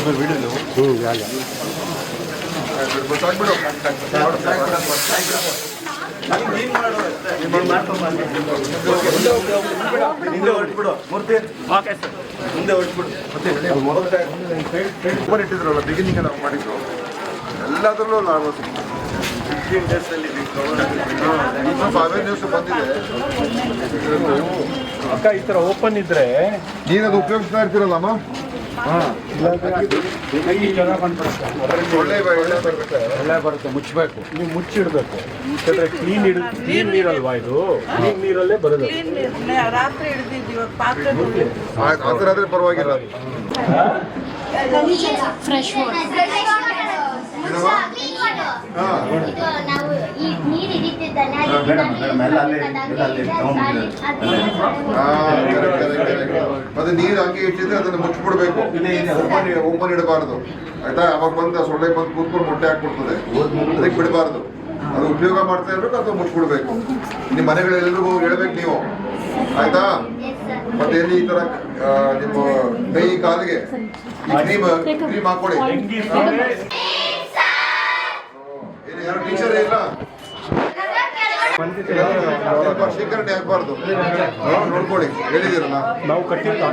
ಹ್ಞೂ ಹಿಂದೆ ಹೊರಟ್ಬಿಡು ಮೂರ್ತಿ ಮುಂದೆ ಹೊರಟ್ಬಿಡು. ಓಪನ್ ಇಟ್ಟಿದ್ರಲ್ಲ ಬಿಗಿನಿಂಗ್ ನಾವು ಮಾಡಿದ್ರು ಎಲ್ಲದರಲ್ಲೂ ಲಾಭ ಫಿಫ್ಟೀನ್ ಡೇಸಲ್ಲಿ ನ್ಯೂಸ್ ಬಂದಿದೆ. ಅಕ್ಕ ಈ ಥರ ಓಪನ್ ಇದ್ರೆ ನೀನದು ಉಪಯೋಗಿಸ್ತಾ ಇರ್ತೀರಲ್ಲಮ್ಮ ಒಳ್ಳೆ ಒಳ್ಳೆ ಬರ್ಬೇಕು ಒಳ್ಳೆ ಬರುತ್ತೆ ಮುಚ್ಚಬೇಕು. ನೀವು ಮುಚ್ಚಿಡ್ಬೇಕು. ಯಾಕಂದ್ರೆ ಕ್ಲೀನ್ ಇಡ್ ಕ್ಲೀನ್ ನೀರಲ್ವಾ ಇದು? ಕ್ಲೀನ್ ನೀರಲ್ಲೇ ಬರೋದು. ಆದ್ರೆ ಪರವಾಗಿಲ್ಲ. ಫ್ರೆಶ್ ವಾಟರ್ ಈ ನೀರು. ಮತ್ತೆ ನೀರು ಹಂಗೆ ಇಟ್ಟಿದ್ರೆ ಅದನ್ನ ಮುಚ್ಚಿಬಿಡ್ಬೇಕು. ಓಪನ್ ಓಪನ್ ಇಡಬಾರ್ದು ಆಯ್ತಾ? ಅವಾಗ ಬಂದು ಸೊಳ್ಳೆ ಬಂದು ಕೂತ್ಕೊಂಡು ಮೊಟ್ಟೆ ಹಾಕ್ಬಿಡ್ತದೆ. ಅದಕ್ಕೆ ಬಿಡಬಾರ್ದು. ಅದು ಉಪಯೋಗ ಮಾಡ್ತಾ ಇರ್ಬೇಕು ಅಥವಾ ಮುಚ್ಚಿಬಿಡ್ಬೇಕು? ನಿಮ್ಮ ಮನೆಗಳೆಲ್ಲರಿಗೂ ಹೇಳ್ಬೇಕು ನೀವು. ಆಯ್ತಾ? ಮತ್ತೆ ಎಲ್ಲಿ ಈ ತರ ನಿಮ್ಮ ಕೈ ಕಾಲಿಗೆ ಕ್ರೀಮ್ ಕ್ರೀಮ್ ಹಾಕೊಳ್ಳಿ ಯಾರು ಟೀಚರ್ ಇಲ್ಲ? ಶೇಖರಣೆ ಆಗ್ಬಾರ್ದು. ನೋಡ್ಕೊಳ್ಳಿ ಹೇಳಿದಿರಲ್ಲ ನಾವು ಕಟ್ಟಿದ್ದು ಆ